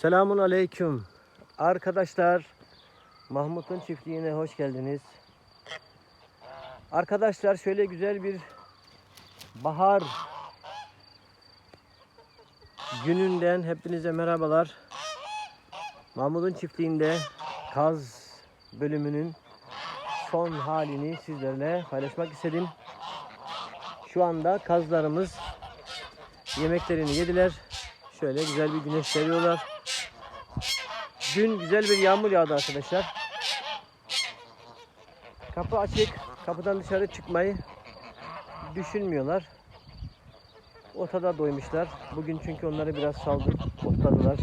Selamun aleyküm. Arkadaşlar Mahmut'un çiftliğine hoş geldiniz. Arkadaşlar şöyle güzel bir bahar gününden hepinize merhabalar. Mahmut'un çiftliğinde kaz bölümünün son halini sizlerle paylaşmak istedim. Şu anda kazlarımız yemeklerini yediler. Şöyle güzel bir güneş veriyorlar. Dün güzel bir yağmur yağdı arkadaşlar. Kapı açık. Kapıdan dışarı çıkmayı düşünmüyorlar. Otada doymuşlar. Bugün çünkü onları biraz saldık. Otladılar.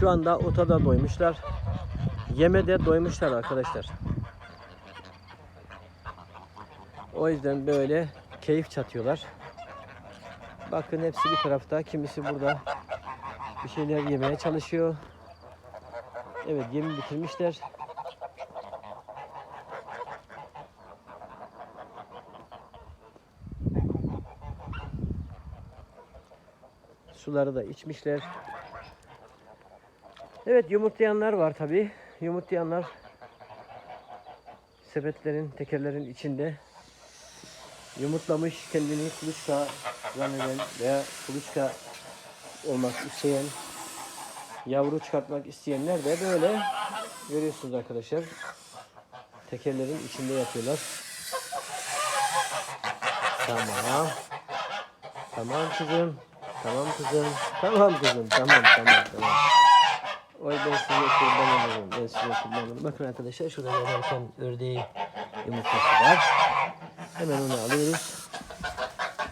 Şu anda otada doymuşlar. Yeme de doymuşlar arkadaşlar. O yüzden böyle keyif çatıyorlar. Bakın hepsi bir tarafta. Kimisi burada bir şeyler yemeye çalışıyor. Evet yemi bitirmişler. Suları da içmişler. Evet yumurtlayanlar var tabi. Yumurtlayanlar sepetlerin, tekerlerin içinde yumurtlamış kendini kuluçka zanneden veya kuluçka olmak isteyen yavru çıkartmak isteyenler de böyle görüyorsunuz arkadaşlar tekerlerin içinde yatıyorlar tamam tamam kızım tamam kızım tamam kızım tamam tamam tamam Oy ben size kurban olurum. Ben size kurban olurum. Bakın arkadaşlar şurada yatarken ördeği yumurtası var. Hemen onu alıyoruz.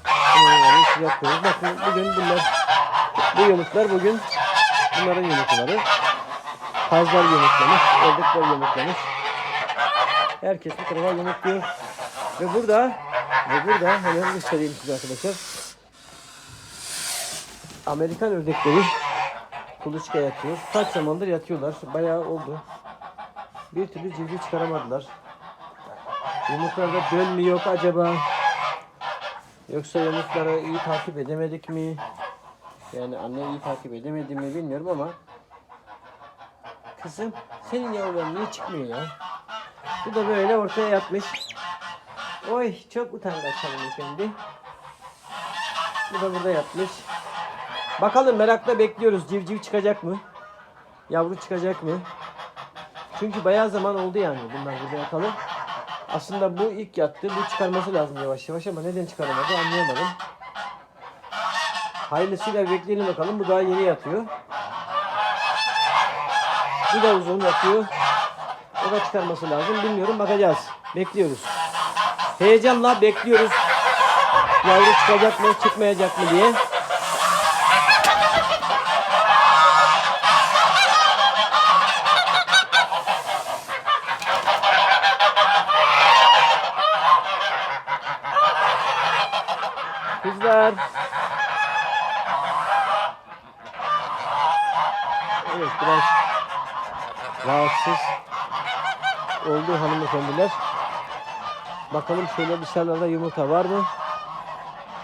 Hemen onu alıyoruz. Yapıyoruz. Bakın bugün bunlar bu yumurtlar bugün bunların yumurtaları. Kazlar yumurtlamış. Ördekler yumurtlamış. Herkes bir tarafa yumurtluyor. Ve burada ve burada hemen göstereyim size arkadaşlar. Amerikan ördekleri kuluçka yatıyor. Kaç zamandır yatıyorlar. Bayağı oldu. Bir türlü civciv çıkaramadılar. Yumurtlarda döl mü yok acaba? Yoksa yumurtları iyi takip edemedik mi? Yani anne iyi takip edemedi mi bilmiyorum ama Kızım senin yavruların niye çıkmıyor ya? Bu da böyle ortaya yatmış. Oy çok utangaç hanımefendi. Bu da burada yatmış. Bakalım merakla bekliyoruz. Civciv çıkacak mı? Yavru çıkacak mı? Çünkü bayağı zaman oldu yani bunlar burada yatalım. Aslında bu ilk yattı. Bu çıkarması lazım yavaş yavaş ama neden çıkaramadı anlayamadım. Hayırlısıyla bekleyelim bakalım. Bu daha yeni yatıyor. Bu da uzun yatıyor. O da çıkarması lazım. Bilmiyorum bakacağız. Bekliyoruz. Heyecanla bekliyoruz. Yavru çıkacak mı çıkmayacak mı diye. Kızlar. Evet biraz rahatsız oldu hanımefendiler. Bakalım şöyle dışarıda yumurta var mı?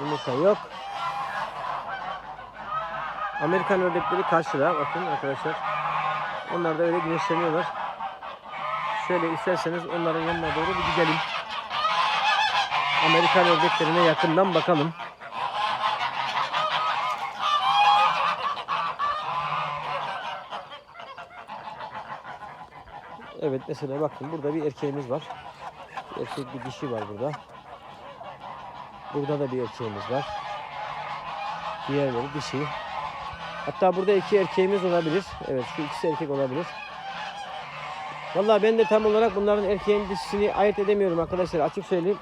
Yumurta yok. Amerikan ördekleri karşıda bakın arkadaşlar. Onlar da öyle güneşleniyorlar. Şöyle isterseniz onların yanına doğru bir gidelim. Amerikan ördeklerine yakından bakalım. Evet mesela bakın burada bir erkeğimiz var. Bir erkek bir dişi var burada. Burada da bir erkeğimiz var. Diğerleri dişi. Hatta burada iki erkeğimiz olabilir. Evet şu ikisi erkek olabilir. Vallahi ben de tam olarak bunların erkeğin dişisini ayırt edemiyorum arkadaşlar açık söyleyeyim.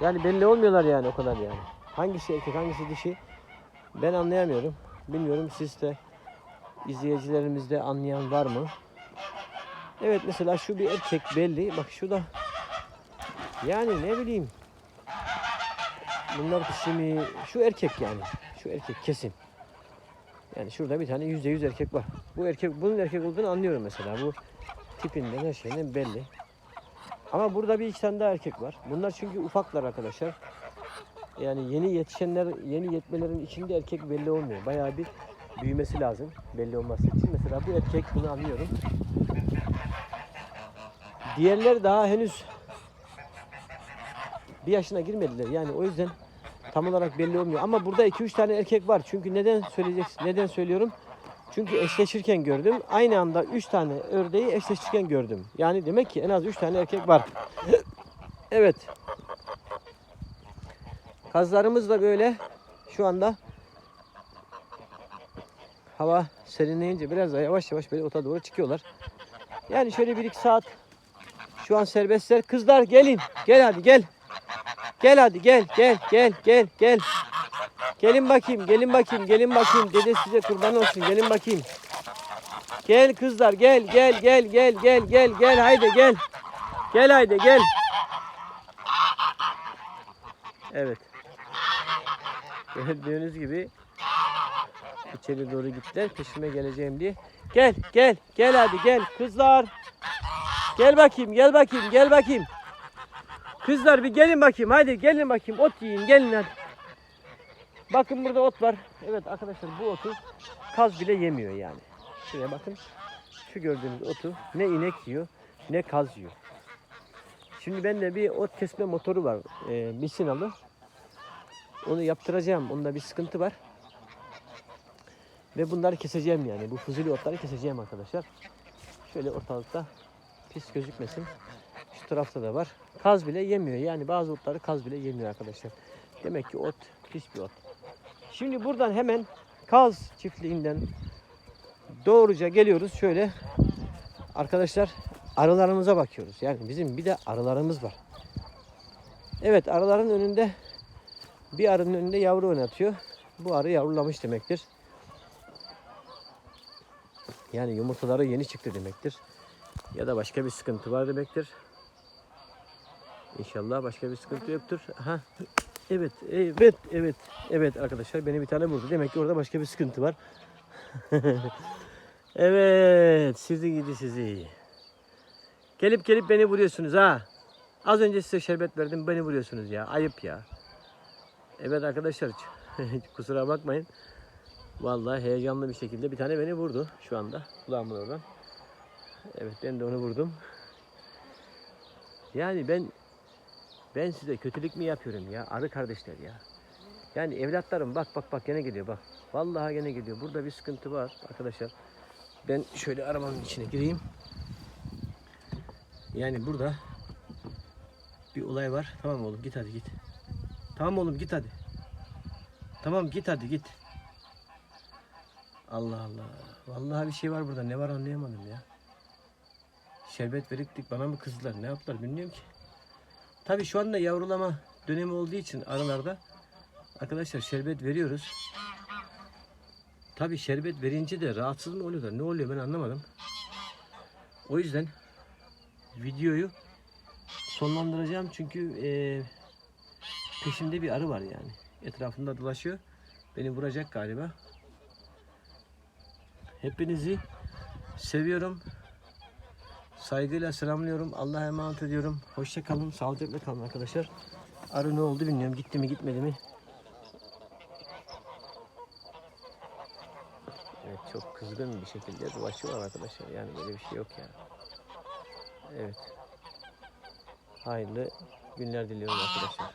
Yani belli olmuyorlar yani o kadar yani. Hangisi erkek hangisi dişi ben anlayamıyorum. Bilmiyorum siz de izleyicilerimizde anlayan var mı? Evet mesela şu bir erkek belli. Bak şu da yani ne bileyim. Bunlar dişi mi? Şu erkek yani. Şu erkek kesin. Yani şurada bir tane yüzde yüz erkek var. Bu erkek bunun erkek olduğunu anlıyorum mesela. Bu tipinden her şeyinden belli. Ama burada bir iki tane daha erkek var. Bunlar çünkü ufaklar arkadaşlar. yani yeni yetişenler, yeni yetmelerin içinde erkek belli olmuyor. Bayağı bir büyümesi lazım belli olması için. Mesela bu erkek bunu anlıyorum. Diğerler daha henüz bir yaşına girmediler. Yani o yüzden tam olarak belli olmuyor. Ama burada 2-3 tane erkek var. Çünkü neden söyleyeceksin? Neden söylüyorum? Çünkü eşleşirken gördüm. Aynı anda 3 tane ördeği eşleşirken gördüm. Yani demek ki en az 3 tane erkek var. evet. Kazlarımız da böyle şu anda hava serinleyince biraz daha yavaş yavaş böyle ota doğru çıkıyorlar. Yani şöyle bir iki saat şu an serbestler. Kızlar gelin. Gel hadi gel. Gel hadi gel gel gel gel gel. Gelin bakayım gelin bakayım gelin bakayım. Dede size kurban olsun gelin bakayım. Gel kızlar gel gel gel gel gel gel gel haydi gel. Gel haydi gel. Evet. Gördüğünüz gibi içeri doğru gittiler. Peşime geleceğim diye. Gel gel gel hadi gel kızlar. Gel bakayım gel bakayım gel bakayım. Kızlar bir gelin bakayım hadi gelin bakayım ot yiyin gelin hadi. Bakın burada ot var. Evet arkadaşlar bu otu kaz bile yemiyor yani. Şuraya bakın. Şu gördüğünüz otu ne inek yiyor ne kaz yiyor. Şimdi bende bir ot kesme motoru var. E, misinalı. Onu yaptıracağım. Onda bir sıkıntı var. Ve bunları keseceğim yani. Bu fuzuli otları keseceğim arkadaşlar. Şöyle ortalıkta pis gözükmesin. Şu tarafta da var. Kaz bile yemiyor. Yani bazı otları kaz bile yemiyor arkadaşlar. Demek ki ot pis bir ot. Şimdi buradan hemen kaz çiftliğinden doğruca geliyoruz. Şöyle arkadaşlar arılarımıza bakıyoruz. Yani bizim bir de arılarımız var. Evet arıların önünde bir arının önünde yavru oynatıyor. Bu arı yavrulamış demektir. Yani yumurtaları yeni çıktı demektir. Ya da başka bir sıkıntı var demektir. İnşallah başka bir sıkıntı yoktur. Ha. Evet, evet, evet, evet arkadaşlar beni bir tane vurdu. Demek ki orada başka bir sıkıntı var. evet, sizi gidi sizi. Gelip gelip beni vuruyorsunuz ha. Az önce size şerbet verdim, beni vuruyorsunuz ya. Ayıp ya. Evet arkadaşlar, kusura bakmayın. Vallahi heyecanlı bir şekilde bir tane beni vurdu şu anda kulağımın oradan. Evet ben de onu vurdum. Yani ben ben size kötülük mü yapıyorum ya arı kardeşler ya. Yani evlatlarım bak bak bak gene geliyor bak. Vallahi gene geliyor. Burada bir sıkıntı var arkadaşlar. Ben şöyle arabanın içine gireyim. Yani burada bir olay var. Tamam oğlum git hadi git. Tamam oğlum git hadi. Tamam git hadi git. Allah Allah. Vallahi bir şey var burada. Ne var anlayamadım ya. Şerbet veriktik bana mı kızdılar? Ne yaptılar bilmiyorum ki. Tabii şu anda yavrulama dönemi olduğu için arılarda arkadaşlar şerbet veriyoruz. Tabii şerbet verince de rahatsız mı oluyorlar? Ne oluyor ben anlamadım. O yüzden videoyu sonlandıracağım çünkü eee, peşimde bir arı var yani. Etrafında dolaşıyor. Beni vuracak galiba. Hepinizi seviyorum. Saygıyla selamlıyorum. Allah'a emanet ediyorum. Hoşça kalın. Sağlıcakla kalın arkadaşlar. Arı ne oldu bilmiyorum. Gitti mi gitmedi mi? Evet çok kızgın bir şekilde dolaşıyorlar arkadaşlar. Yani böyle bir şey yok ya. Evet. Hayırlı günler diliyorum arkadaşlar.